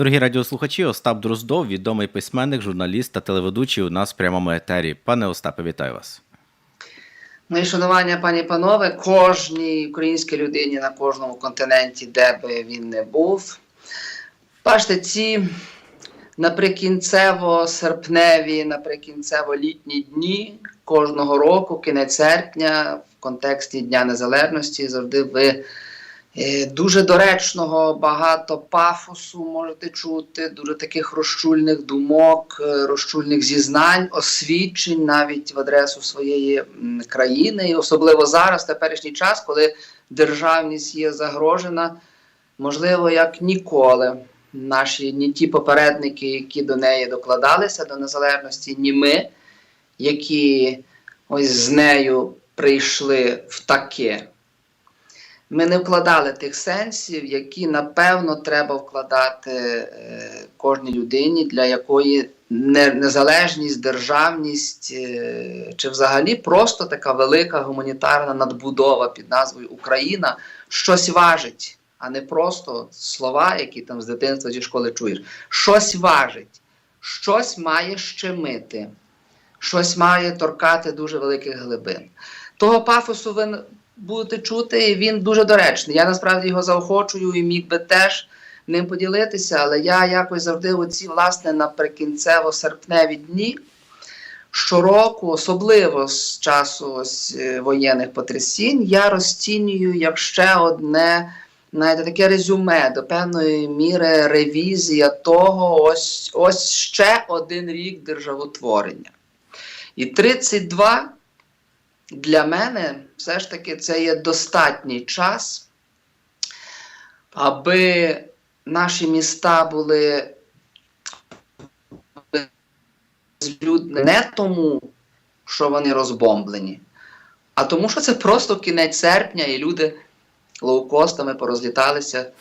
Дорогі радіослухачі, Остап Дроздов, відомий письменник, журналіст та телеведучий у нас в прямому етері. Пане Остапе, вітаю вас. Мої шанування, пані і панове, кожній українській людині на кожному континенті, де би він не був. Бачите, ці наприкінцево-серпневі, наприкінцево-літні дні кожного року, кінець серпня, в контексті Дня Незалежності, завжди ви дуже доречного, багато пафосу можете чути, дуже таких розчульних думок, е, розчульних зізнань, освідчень навіть в адресу своєї країни, і особливо зараз, теперішній час, коли державність є загрожена, можливо, як ніколи. Наші ні ті попередники, які до неї докладалися до незалежності, ні ми, які ось з нею прийшли в таке. Ми не вкладали тих сенсів, які напевно треба вкладати е, кожній людині, для якої незалежність, державність е, чи взагалі просто така велика гуманітарна надбудова під назвою Україна щось важить, а не просто слова, які там з дитинства зі школи чуєш. Щось важить, щось має щемити, щось має торкати дуже великих глибин. Того пафосу ви будете чути, він дуже доречний. Я насправді його заохочую і міг би теж ним поділитися, але я якось завжди оці, власне, наприкінцево-серпневі дні. Щороку, особливо з часу ось, е, воєнних потрясінь, я розцінюю як ще одне знаєте, таке резюме до певної міри ревізія того, ось, ось ще один рік державотворення. І 32 для мене все ж таки це є достатній час, аби наші міста були не тому, що вони розбомблені, а тому, що це просто кінець серпня, і люди лоукостами порозліталися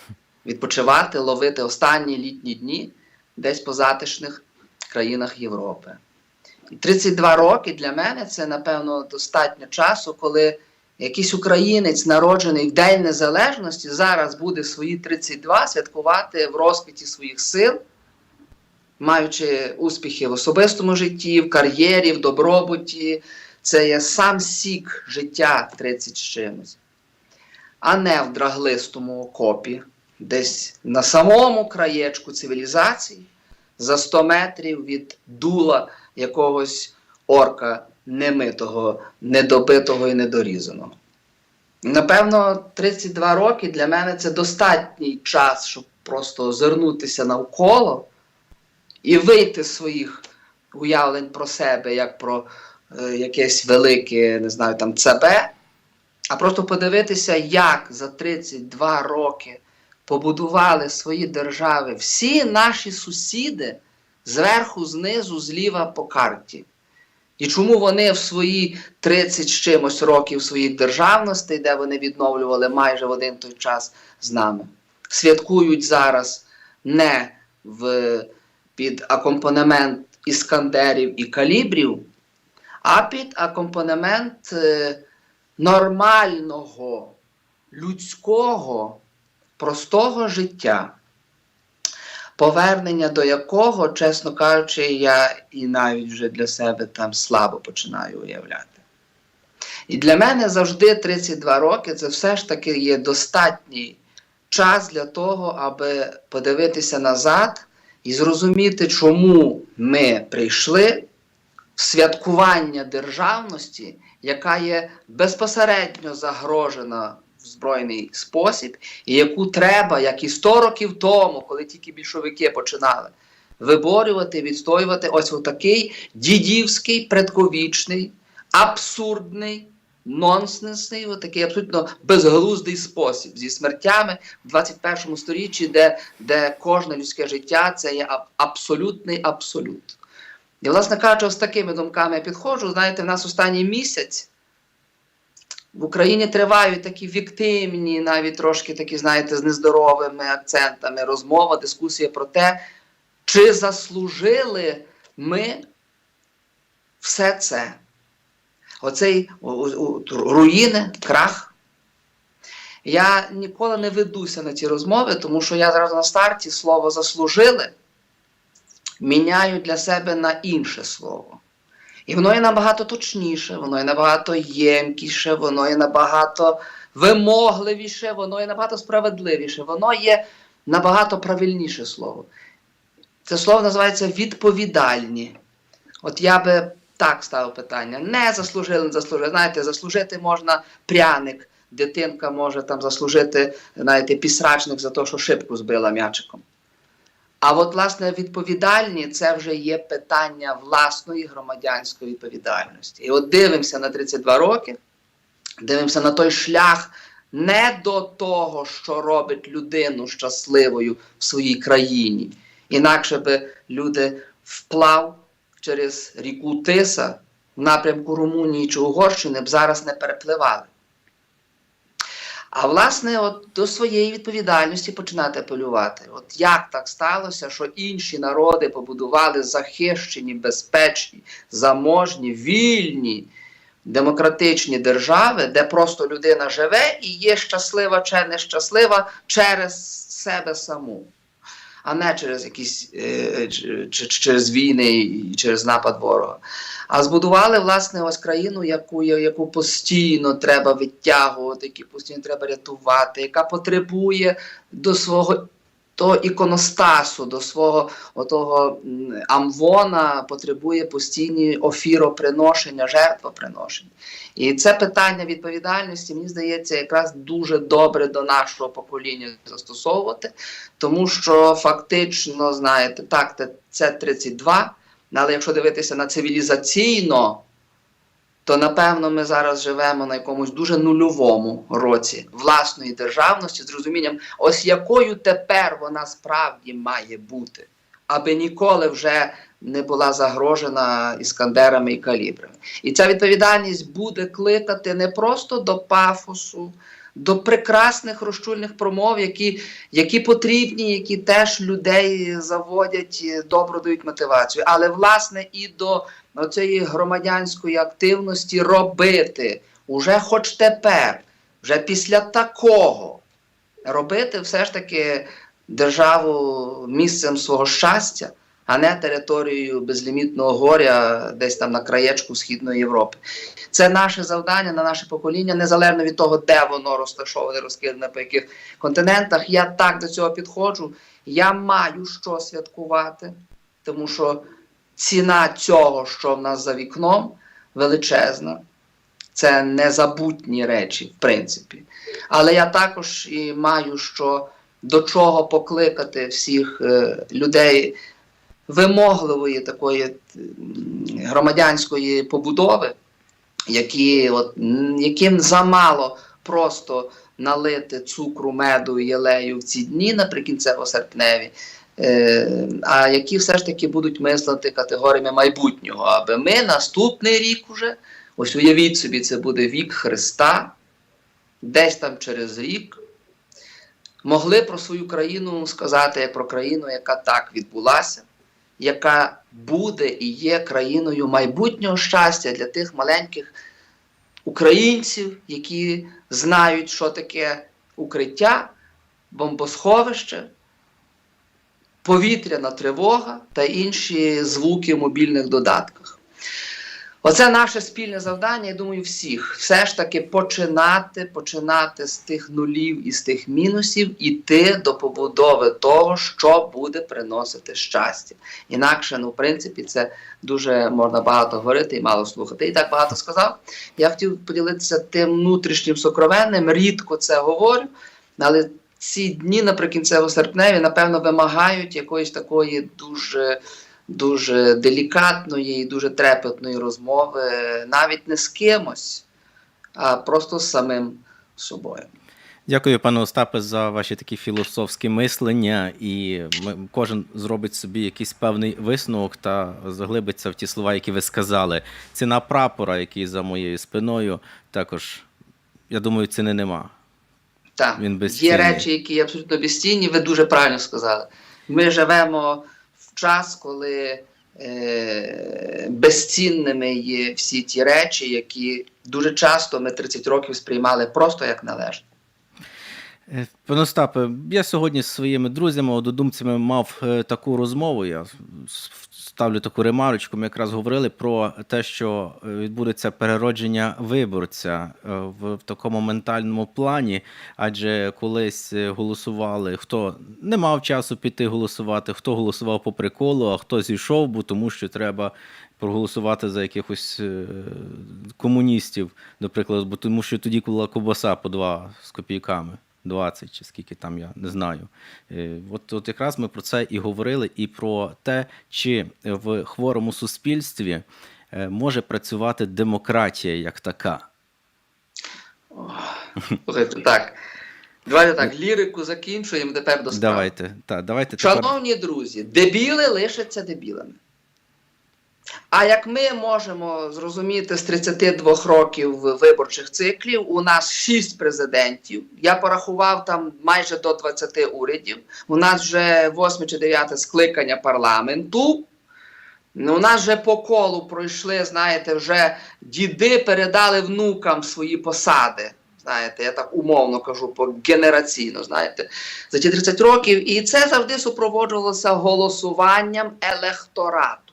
відпочивати, ловити останні літні дні десь по затишних країнах Європи. І 32 роки для мене це, напевно, достатньо часу, коли якийсь українець, народжений в День Незалежності, зараз буде свої 32 святкувати в розквіті своїх сил, маючи успіхи в особистому житті, в кар'єрі, в добробуті. Це є сам сік життя 30 з чимось, а не в драглистому окопі, десь на самому краєчку цивілізації, за 100 метрів від дула якогось орка немитого, недобитого і недорізаного. Напевно, 32 роки для мене це достатній час, щоб просто озирнутися навколо і вийти з своїх уявлень про себе, як про е, якесь велике, не знаю, там ЦБ, а просто подивитися, як за 32 роки побудували свої держави всі наші сусіди зверху, знизу, зліва по карті. І чому вони в свої 30 з чимось років своїх державностей, де вони відновлювали майже в один той час з нами, святкують зараз не в, під акомпанемент іскандерів і калібрів, а під акомпанемент е, нормального, людського, простого життя повернення до якого, чесно кажучи, я і навіть вже для себе там слабо починаю уявляти. І для мене завжди 32 роки це все ж таки є достатній час для того, аби подивитися назад і зрозуміти, чому ми прийшли в святкування державності, яка є безпосередньо загрожена збройний спосіб, і яку треба, як і 100 років тому, коли тільки більшовики починали, виборювати, відстоювати ось такий дідівський, предковічний, абсурдний, нонсенсний, отакий абсолютно безглуздий спосіб зі смертями в 21 сторіччі, де, де кожне людське життя це є абсолютний абсолют. І, власне кажучи, з такими думками я підходжу. Знаєте, в нас останній місяць. В Україні тривають такі віктимні, навіть трошки такі, знаєте, з нездоровими акцентами розмова, дискусія про те, чи заслужили ми все це. Оцей руїни, крах. Я ніколи не ведуся на ці розмови, тому що я зараз на старті слово заслужили міняю для себе на інше слово. І воно є набагато точніше, воно є набагато ємкіше, воно є набагато вимогливіше, воно є набагато справедливіше, воно є набагато правильніше слово. Це слово називається відповідальні. От я би так ставив питання. Не заслужили, не заслужили. Знаєте, заслужити можна пряник. Дитинка може там заслужити, знаєте, пісрачник за те, що шибку збила м'ячиком. А от, власне, відповідальні це вже є питання власної громадянської відповідальності. І от дивимося на 32 роки, дивимося на той шлях не до того, що робить людину щасливою в своїй країні. Інакше би люди вплав через ріку Тиса в напрямку Румунії чи Угорщини б зараз не перепливали. А власне, от до своєї відповідальності починати апелювати. От як так сталося, що інші народи побудували захищені, безпечні, заможні, вільні, демократичні держави, де просто людина живе і є щаслива чи нещаслива через себе саму, а не через якісь е, через війни і через напад ворога. А збудували власне ось країну, яку, яку постійно треба витягувати, яку постійно треба рятувати, яка потребує до свого того іконостасу, до свого отого амвона, потребує постійні офіроприношення, жертвоприношення. І це питання відповідальності, мені здається, якраз дуже добре до нашого покоління застосовувати, тому що фактично, знаєте, так, це 32, але якщо дивитися на цивілізаційно, то напевно ми зараз живемо на якомусь дуже нульовому році власної державності з розумінням, ось якою тепер вона справді має бути, аби ніколи вже не була загрожена іскандерами і калібрами. І ця відповідальність буде кликати не просто до пафосу, до прекрасних розчульних промов, які, які потрібні, які теж людей заводять, добро дають мотивацію, але власне і до цієї громадянської активності робити. Уже хоч тепер, вже після такого, робити все ж таки державу місцем свого щастя, а не територією безлімітного горя десь там на краєчку Східної Європи. Це наше завдання на наше покоління, незалежно від того, де воно розташоване, розкидане по яких континентах. Я так до цього підходжу. Я маю що святкувати, тому що ціна цього, що в нас за вікном, величезна. Це незабутні речі, в принципі. Але я також і маю що до чого покликати всіх е, людей вимогливої такої громадянської побудови, які, от, яким замало просто налити цукру, меду і єлею в ці дні наприкінцево-серпневі, е, а які все ж таки будуть мислити категоріями майбутнього, аби ми наступний рік уже, ось уявіть собі, це буде вік Христа, десь там через рік, могли про свою країну сказати як про країну, яка так відбулася, яка буде і є країною майбутнього щастя для тих маленьких українців, які знають, що таке укриття, бомбосховище, повітряна тривога та інші звуки в мобільних додатках. Оце наше спільне завдання, я думаю, всіх. Все ж таки починати, починати з тих нулів і з тих мінусів, іти до побудови того, що буде приносити щастя. Інакше, ну, в принципі, це дуже можна багато говорити і мало слухати. І так багато сказав. Я хотів поділитися тим внутрішнім сокровенним, рідко це говорю, але ці дні наприкінцево-серпневі, напевно, вимагають якоїсь такої дуже дуже делікатної і дуже трепетної розмови, навіть не з кимось, а просто з самим собою. Дякую, пане Остапе, за ваші такі філософські мислення. І ми, кожен зробить собі якийсь певний висновок та заглибиться в ті слова, які ви сказали. Ціна прапора, який за моєю спиною, також, я думаю, ціни нема. Так, Він є речі, які абсолютно безцінні, ви дуже правильно сказали. Ми живемо час, коли е, безцінними є всі ті речі, які дуже часто ми 30 років сприймали просто як належне. Пане Остапе, я сьогодні з своїми друзями, однодумцями мав е, таку розмову. Я ставлю таку ремарочку. Ми якраз говорили про те, що е, відбудеться переродження виборця е, в, такому ментальному плані. Адже колись голосували, хто не мав часу піти голосувати, хто голосував по приколу, а хто зійшов, бо тому що треба проголосувати за якихось комуністів, до прикладу, бо тому що тоді була ковбаса по 2 з копійками. 20 чи скільки там я не знаю. Е, От, от якраз ми про це і говорили, і про те, чи в хворому суспільстві е, може працювати демократія як така. Слухайте, так. Давайте так, лірику закінчуємо тепер до справи. Давайте, та, давайте тепер. Шановні друзі, дебіли лишаться дебілами. А як ми можемо зрозуміти з 32 років виборчих циклів, у нас 6 президентів. Я порахував там майже до 20 урядів. У нас вже 8 чи 9 скликання парламенту. Ну, у нас вже по колу пройшли, знаєте, вже діди передали внукам свої посади. Знаєте, я так умовно кажу, по генераційно, знаєте, за ті 30 років. І це завжди супроводжувалося голосуванням електорату.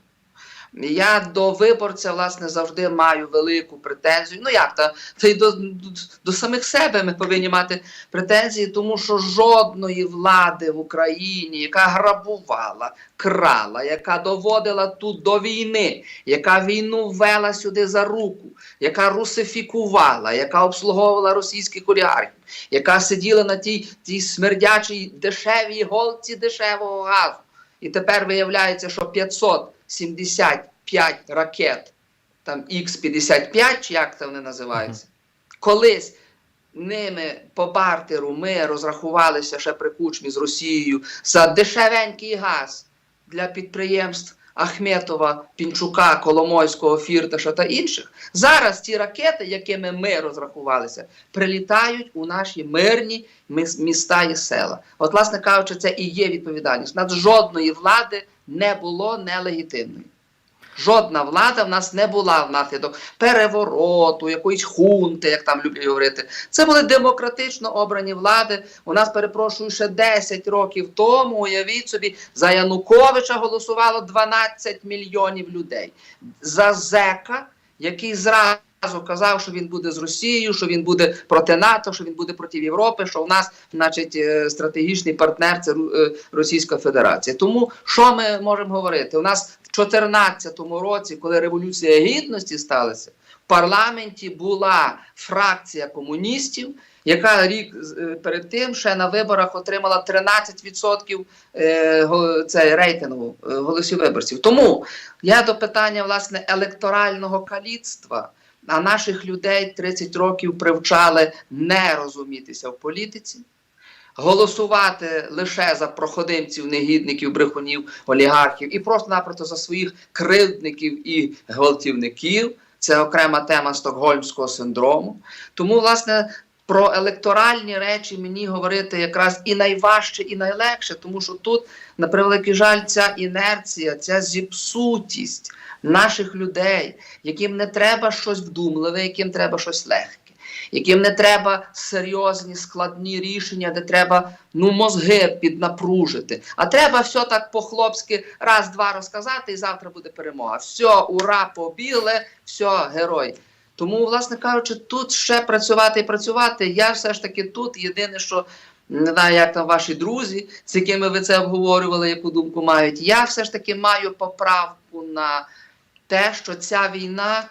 Я до виборця, власне, завжди маю велику претензію. Ну як та, та й до, до, до самих себе ми повинні мати претензії, тому що жодної влади в Україні, яка грабувала, крала, яка доводила тут до війни, яка війну ввела сюди за руку, яка русифікувала, яка обслуговувала російських олігархів, яка сиділа на тій, тій смердячій дешевій голці дешевого газу. І тепер виявляється, що 575 ракет, там Х-55, чи як це вони називаються, колись ними по бартеру ми розрахувалися ще при кучмі з Росією за дешевенький газ для підприємств Ахметова, Пінчука, Коломойського, Фірташа та інших. Зараз ті ракети, якими ми розрахувалися, прилітають у наші мирні міста і села. От, власне кажучи, це і є відповідальність. У нас жодної влади не було нелегітимної. Жодна влада в нас не була внаслідок перевороту, якоїсь хунти, як там люблять говорити. Це були демократично обрані влади. У нас, перепрошую, ще 10 років тому, уявіть собі, за Януковича голосувало 12 мільйонів людей. За Зека, який зразу казав, що він буде з Росією, що він буде проти НАТО, що він буде проти Європи, що у нас, значить, е, стратегічний партнер це е, Російська Федерація. Тому що ми можемо говорити? У нас в 2014 році, коли революція гідності сталася, в парламенті була фракція комуністів. Яка рік е, перед тим ще на виборах отримала 13% е, го- це рейтингу голосів виборців. Тому я до питання власне електорального каліцтва. А наших людей 30 років привчали не розумітися в політиці, голосувати лише за проходимців, негідників, брехунів, олігархів і просто-напросто за своїх кривдників і гвалтівників. Це окрема тема стокгольмського синдрому. Тому, власне, про електоральні речі мені говорити якраз і найважче, і найлегше, тому що тут, на превеликий жаль, ця інерція, ця зіпсутість наших людей, яким не треба щось вдумливе, яким треба щось легке, яким не треба серйозні складні рішення, де треба ну мозги піднапружити. А треба все так по-хлопськи раз-два розказати, і завтра буде перемога. Все, ура, побігли, все, герой. Тому, власне кажучи, тут ще працювати і працювати. Я все ж таки тут. Єдине, що не знаю, як там ваші друзі, з якими ви це обговорювали, яку думку мають. Я все ж таки маю поправку на те, що ця війна.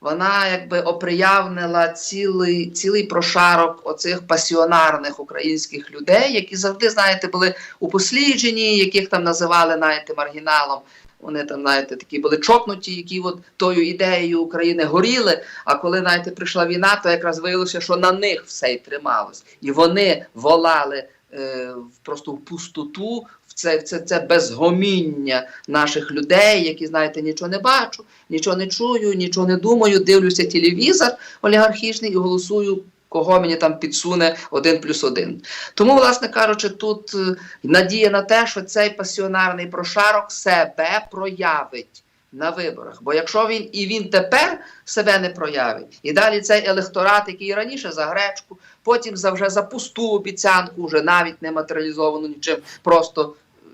Вона якби оприявнила цілий, цілий прошарок оцих пасіонарних українських людей, які завжди, знаєте, були упосліджені, яких там називали, знаєте, маргіналом. Вони там, знаєте, такі були чокнуті, які от тою ідеєю України горіли. А коли, знаєте, прийшла війна, то якраз виявилося, що на них все й трималось. І вони волали е, просто в пустоту, це, це, це безгоміння наших людей, які, знаєте, нічого не бачу, нічого не чую, нічого не думаю, дивлюся телевізор олігархічний і голосую. Кого мені там підсуне один плюс один. Тому, власне кажучи, тут е, надія на те, що цей пасіонарний прошарок себе проявить на виборах. Бо якщо він і він тепер себе не проявить, і далі цей електорат, який раніше за гречку потім за вже за пусту обіцянку, вже навіть не матеріалізовану нічим, просто е,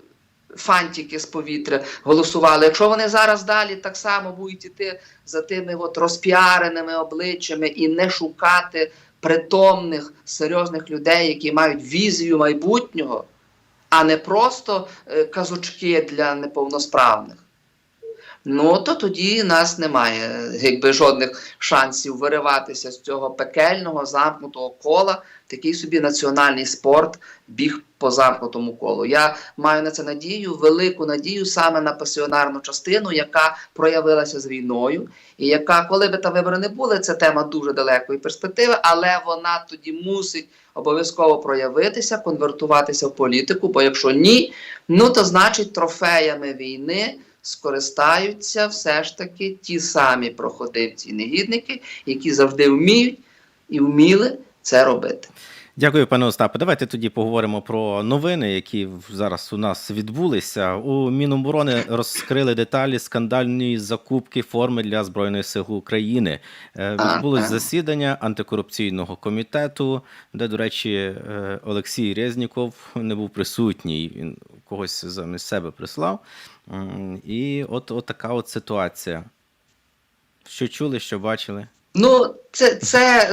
фантики з повітря голосували. Якщо вони зараз далі так само будуть іти за тими от розпіареними обличчями і не шукати притомних серйозних людей, які мають візію майбутнього, а не просто е, казочки для неповносправних. Ну, то тоді нас немає якби жодних шансів вириватися з цього пекельного замкнутого кола, такий собі національний спорт, біг по замкнутому колу. Я маю на це надію, велику надію саме на пасіонарну частину, яка проявилася з війною, і яка, коли би та вибори не були, це тема дуже далекої перспективи, але вона тоді мусить обов'язково проявитися, конвертуватися в політику. Бо якщо ні, ну то значить трофеями війни скористаються все ж таки ті самі проходивці і негідники, які завжди вміють і вміли це робити. Дякую, пане Остапе. Давайте тоді поговоримо про новини, які зараз у нас відбулися. У Міноборони розкрили деталі скандальної закупки форми для збройних сил України. Е, Відбулось засідання антикорупційного комітету, де, до речі, е, Олексій Резніков не був присутній. Він когось замість себе прислав. І от, от така от ситуація. Що чули, що бачили? Ну, це, це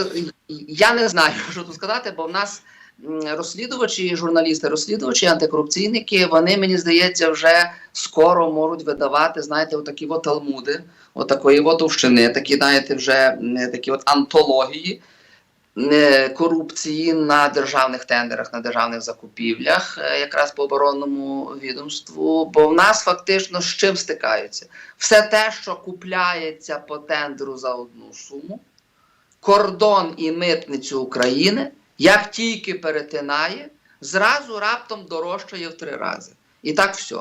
я не знаю, що тут сказати, бо в нас розслідувачі, журналісти, розслідувачі, антикорупційники, вони, мені здається, вже скоро можуть видавати, знаєте, отакі от талмуди, отакої от товщини, такі, знаєте, вже такі от антології корупції на державних тендерах, на державних закупівлях, е, якраз по оборонному відомству. Бо в нас фактично з чим стикаються? Все те, що купляється по тендеру за одну суму, кордон і митницю України, як тільки перетинає, зразу раптом дорожчає в три рази. І так все.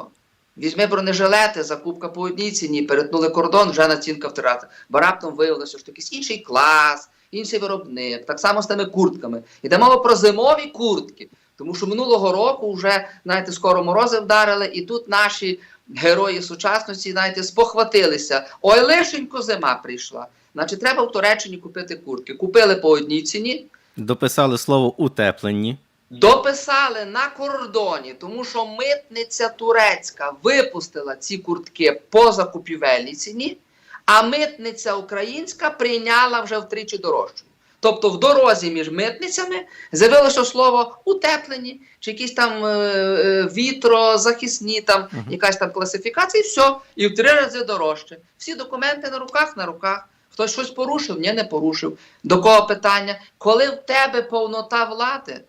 Візьми бронежилети, закупка по одній ціні, перетнули кордон, вже націнка в. Бо раптом виявилося, що якийсь інший клас, інший виробник, так само з тими куртками. Йде мова про зимові куртки. Тому що минулого року вже, знаєте, скоро морози вдарили, і тут наші герої сучасності, знаєте, спохватилися. Ой, лишенько зима прийшла. Значить, треба в Туреччині купити куртки. Купили по одній ціні, Дописали слово утеплені. дописали на кордоні, тому що митниця турецька випустила ці куртки по закупівельній ціні, а митниця українська прийняла вже втричі дорожчу. Тобто в дорозі між митницями з'явилося слово утеплені, чи якісь там е, е, вітрозахисні, там Мгм. якась там класифікація, і все, і в три рази дорожче. Всі документи на руках, на руках. Хтось щось порушив, ні, не порушив. До кого питання? Коли в тебе повнота влади,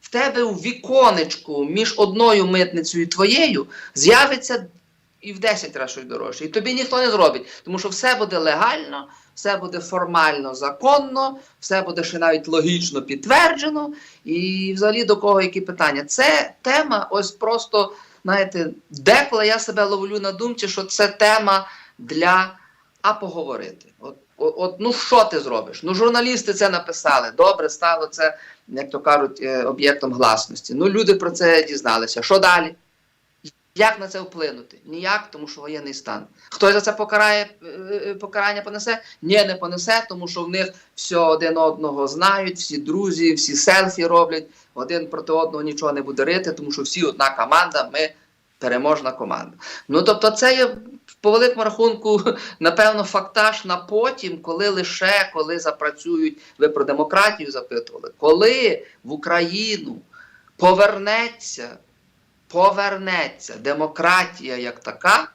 в тебе у віконечку між одною митницею і твоєю з'явиться і в 10 разів щось дорожче. І тобі ніхто не зробить, тому що все буде легально, все буде формально законно, все буде ще навіть логічно підтверджено. І взагалі до кого які питання? Це тема, ось просто, знаєте, деколи я себе ловлю на думці, що це тема для а поговорити. От, от, ну що ти зробиш? Ну, журналісти це написали. Добре, стало це, як то кажуть, е, об'єктом гласності. Ну, люди про це дізналися. Що далі? Як на це вплинути? Ніяк, тому що воєнний стан. Хтось за це покарає, е, е, покарання понесе? Ні, не понесе, тому що в них все один одного знають, всі друзі, всі селфі роблять, один проти одного нічого не буде рити, тому що всі одна команда, ми переможна команда. Ну тобто, це є по великому рахунку, напевно, фактаж на потім, коли лише коли запрацюють, ви про демократію запитували, коли в Україну повернеться повернеться демократія як така,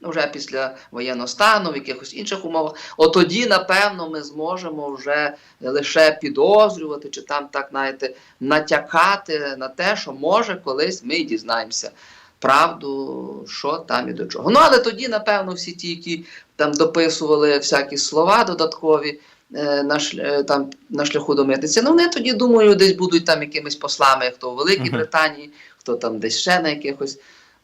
ну вже після воєнного стану, в якихось інших умовах, от тоді, напевно, ми зможемо вже лише підозрювати, чи там так, знаєте, натякати на те, що може колись ми дізнаємося. Правду, що там і до чого. Ну, але тоді, напевно, всі ті, які там дописували всякі слова додаткові е, на, е, там, на шляху до митниці, ну вони тоді, думаю, десь будуть там якимись послами, як то у Великій. Британії, хто там десь ще на якихось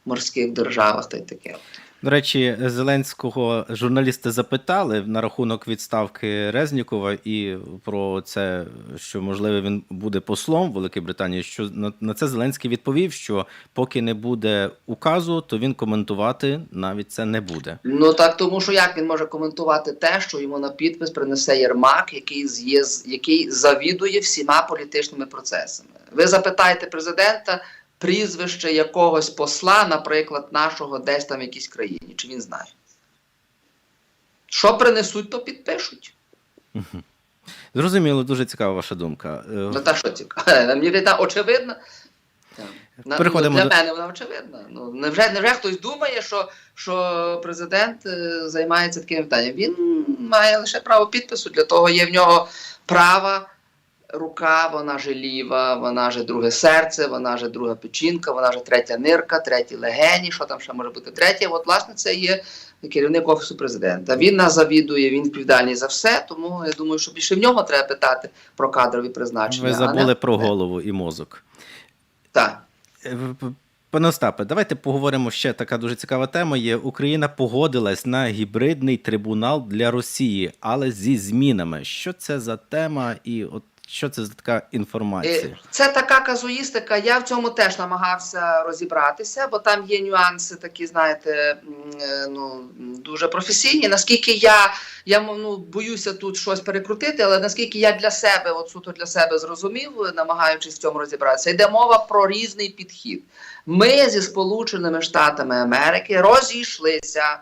морських державах та й таке. До речі, Зеленського журналісти запитали на рахунок відставки Резнікова і про це, що можливо він буде послом в Великій Британії. Що на, на це Зеленський відповів, що поки не буде указу, то він коментувати навіть це не буде. Ну так тому що як він може коментувати те, що йому на підпис принесе Єрмак, який є який завідує всіма політичними процесами. Ви запитаєте президента прізвище якогось посла, наприклад, нашого десь там в якійсь країні, чи він знає? Що принесуть, то підпишуть. Зрозуміло, дуже цікава ваша думка. Е, Ну та що цікаво? Мені вона очевидна. Переходимо ну, для до- мене вона очевидна. Ну, невже, невже хтось думає, що, що президент е, займається таким питанням? Він має лише право підпису, для того є в нього права рука, вона же ліва, вона же друге серце, вона же друга печінка, вона же третя нирка, треті легені, що там ще може бути третє. От, власне, це є керівник офісу президента. Він нас завідує, він відповідальний за все, тому я думаю, що більше в нього треба питати про кадрові призначення. Ви а не- забули про голову і мозок. Так. Е, Пане Остапе, давайте поговоримо ще така дуже цікава тема. Є Україна погодилась на гібридний трибунал для Росії, але зі змінами. Що це за тема, і от що це за така інформація? Е, Це така казуїстика. Я в цьому теж намагався розібратися, бо там є нюанси, такі, знаєте, е, ну дуже професійні. Наскільки я, я ну, боюся тут щось перекрутити, але наскільки я для себе, от суто для себе зрозумів, намагаючись в цьому розібратися, йде мова про різний підхід. Ми зі Сполученими Штатами Америки розійшлися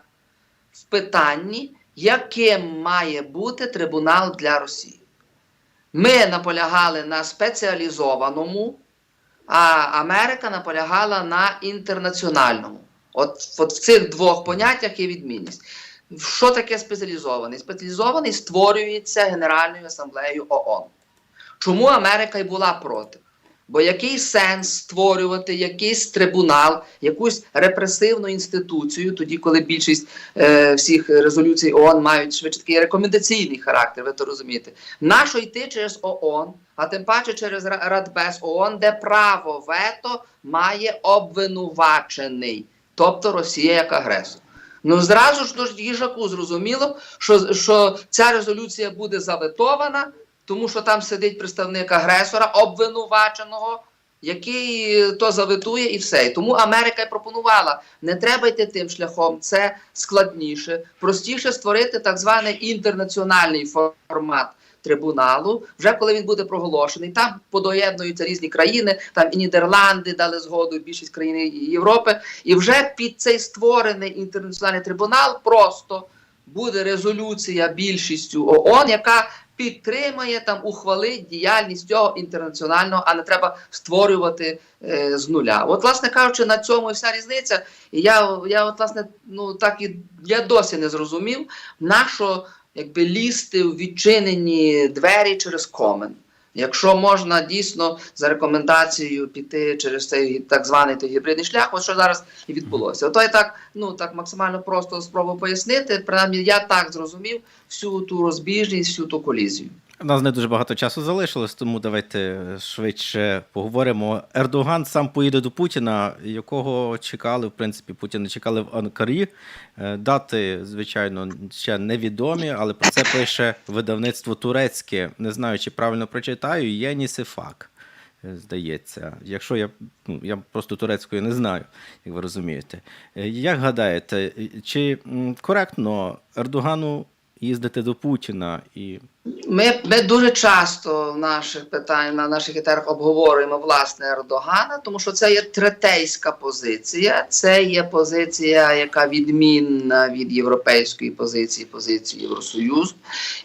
в питанні, яким має бути трибунал для Росії. Ми наполягали на спеціалізованому, а Америка наполягала на інтернаціональному. От, от в цих двох поняттях є відмінність. Що таке спеціалізований? Спеціалізований створюється Генеральною асамблеєю ООН. Чому Америка і була проти? Бо який сенс створювати якийсь трибунал, якусь репресивну інституцію, тоді, коли більшість е, всіх резолюцій ООН мають швидше такий рекомендаційний характер, ви то розумієте. Нащо йти через ООН, а тим паче через Радбез ООН, де право вето має обвинувачений, тобто Росія як агресор. Ну зразу ж їжаку зрозуміло, що, що ця резолюція буде заветована, тому що там сидить представник агресора, обвинуваченого, який е, то заветує і все. І тому Америка й пропонувала: не треба йти тим шляхом, це складніше, простіше створити так званий інтернаціональний формат. Трибуналу, вже коли він буде проголошений, там подоєднуються різні країни, там і Нідерланди дали згоду, більшість країн Європи, і вже під цей створений інтернаціональний трибунал просто буде резолюція більшістю ООН, яка підтримає там ухвалить діяльність цього інтернаціонального, а не треба створювати е, з нуля. От, власне кажучи, на цьому і вся різниця. І я, я от, власне, ну так і я досі не зрозумів, на що якби лізти в відчинені двері через комен. Якщо можна дійсно за рекомендацією піти через цей так званий той гібридний шлях, от що зараз і відбулося. Ото я так, ну так максимально просто спробую пояснити. Принаймні, я так зрозумів всю ту розбіжність, всю ту колізію. У нас не дуже багато часу залишилось, тому давайте швидше поговоримо. Ердоган сам поїде до Путіна, якого чекали, в принципі, Путіна чекали в Анкарі. Е, Дати, звичайно, ще невідомі, але про це пише видавництво турецьке. Не знаю, чи правильно прочитаю. Єнісифак. е, Здається, якщо я ну я просто турецької не знаю, як ви розумієте. Е, Як гадаєте, чи коректно Ердогану їздити до Путіна і Ми, ми дуже часто в наших питань на наших етерах обговорюємо власне Ердогана, тому що це є третейська позиція. Це є позиція, яка відмінна від європейської позиції, позиції Євросоюзу.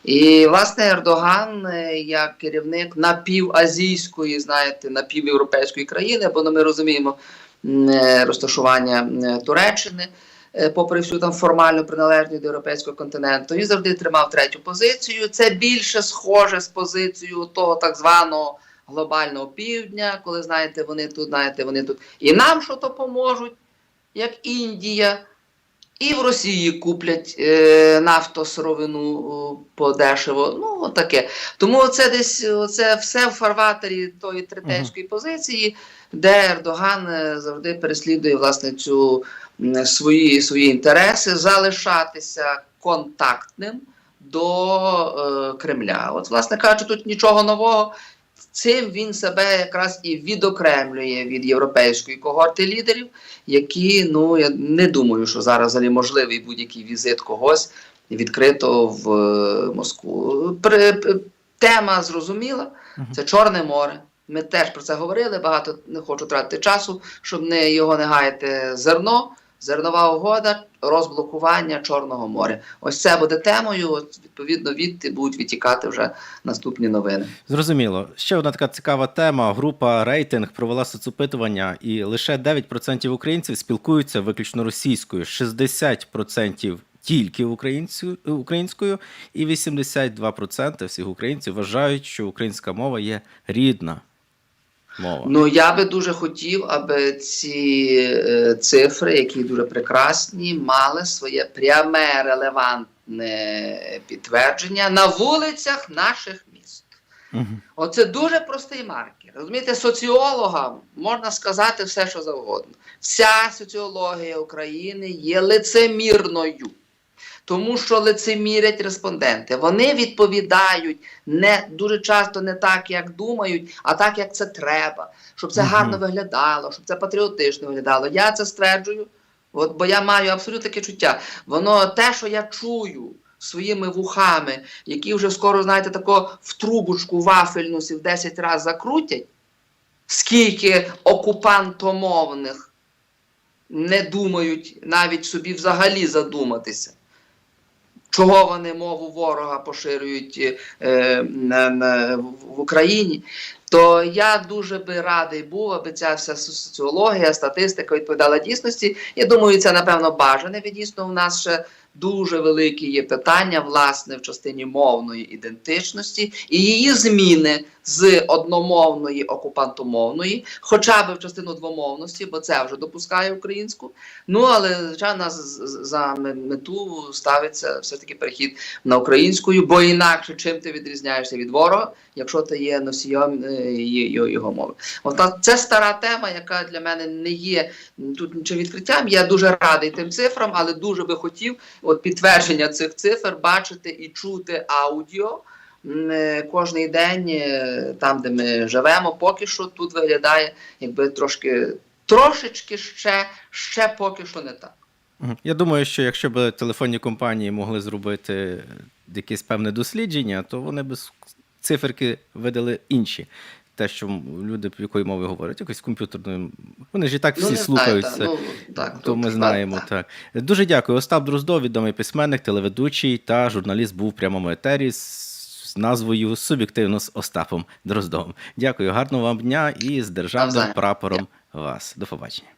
І власне Ердоган, е, як керівник напівазійської, знаєте, напівєвропейської країни, бо ну, ми розуміємо е, розташування Туреччини е, попри всю там формальну приналежність до європейського континенту, він завжди тримав третю позицію. Це більше схоже з позицією того так званого глобального півдня, коли знаєте, вони тут, знаєте, вони тут і нам що то поможуть, як Індія. І в Росії куплять е, нафтосировину о, подешево. Ну, таке. Тому це десь це все в фарватері тої третейської позиції. де Ердоган е, завжди переслідує власне цю свої, свої інтереси, залишатися контактним до е, Кремля. От, власне кажучи, тут нічого нового. Цим він себе якраз і відокремлює від європейської когорти лідерів, які ну я не думаю, що зараз взагалі можливий будь-який візит когось відкрито в е, Москву. При, п- тема зрозуміла. Це Чорне море. Ми теж про це говорили. Багато не хочу тратити часу, щоб не його не гаяти зерно. Зернова угода, розблокування Чорного моря. Ось це буде темою. От, відповідно, відти будуть відтікати вже наступні новини. Зрозуміло. Ще одна така цікава тема. Група рейтинг провела соцопитування, і лише 9% українців спілкуються виключно російською, 60% тільки українською, і 82% всіх українців вважають, що українська мова є рідна мова. Ну я би дуже хотів, аби ці е, цифри, які дуже прекрасні, мали своє пряме релевантне підтвердження на вулицях наших міст. Мгм. Оце дуже простий маркер. Розумієте, соціологам можна сказати все, що завгодно. Вся соціологія України є лицемірною. Тому що лицемірять респонденти. Вони відповідають не дуже часто не так, як думають, а так, як це треба, щоб це гарно виглядало, щоб це патріотично виглядало. Я це стверджую, от, бо я маю абсолютно таке чуття. Воно те, що я чую своїми вухами, які вже скоро, знаєте, тако в трубочку вафельну в 10 разів закрутять, скільки окупантомовних не думають навіть собі взагалі задуматися. Чого вони мову ворога поширюють е, в Україні, то я дуже би радий був, аби ця вся соціологія, статистика відповідала дійсності. Я думаю, це напевно бажане. Бо Дійсно, у нас ще дуже великі є питання, власне, в частині мовної ідентичності і її зміни з одномовної окупантомовної, хоча б в частину двомовності, бо це вже допускає українську. Ну але звичайно, за мету ставиться все таки перехід на українську, бо інакше чим ти відрізняєшся від ворога, якщо ти є носієм е, його, його мови. От це стара тема, яка для мене не є тут нічим відкриттям. Я дуже радий тим цифрам, але дуже би хотів от підтвердження цих цифр бачити і чути аудіо. Е, Кожний день е, там, де ми живемо, поки що тут виглядає, якби трошки трошечки ще, ще поки що не так. Я думаю, що якщо б телефонні компанії могли зробити якесь певне дослідження, то вони б циферки видали інші. Те, що люди якою мовою говорять, якось комп'ютерною. Вони ж і так всі ну, слухаються. Та, ну, так, То ми знаємо, так. так. Дуже дякую. Остап Дроздов, відомий письменник, телеведучий та журналіст був в прямому етері з, назвою Суб'єктивно з Остапом Дроздовим. Дякую, гарного вам дня і з державним прапором вас. До побачення.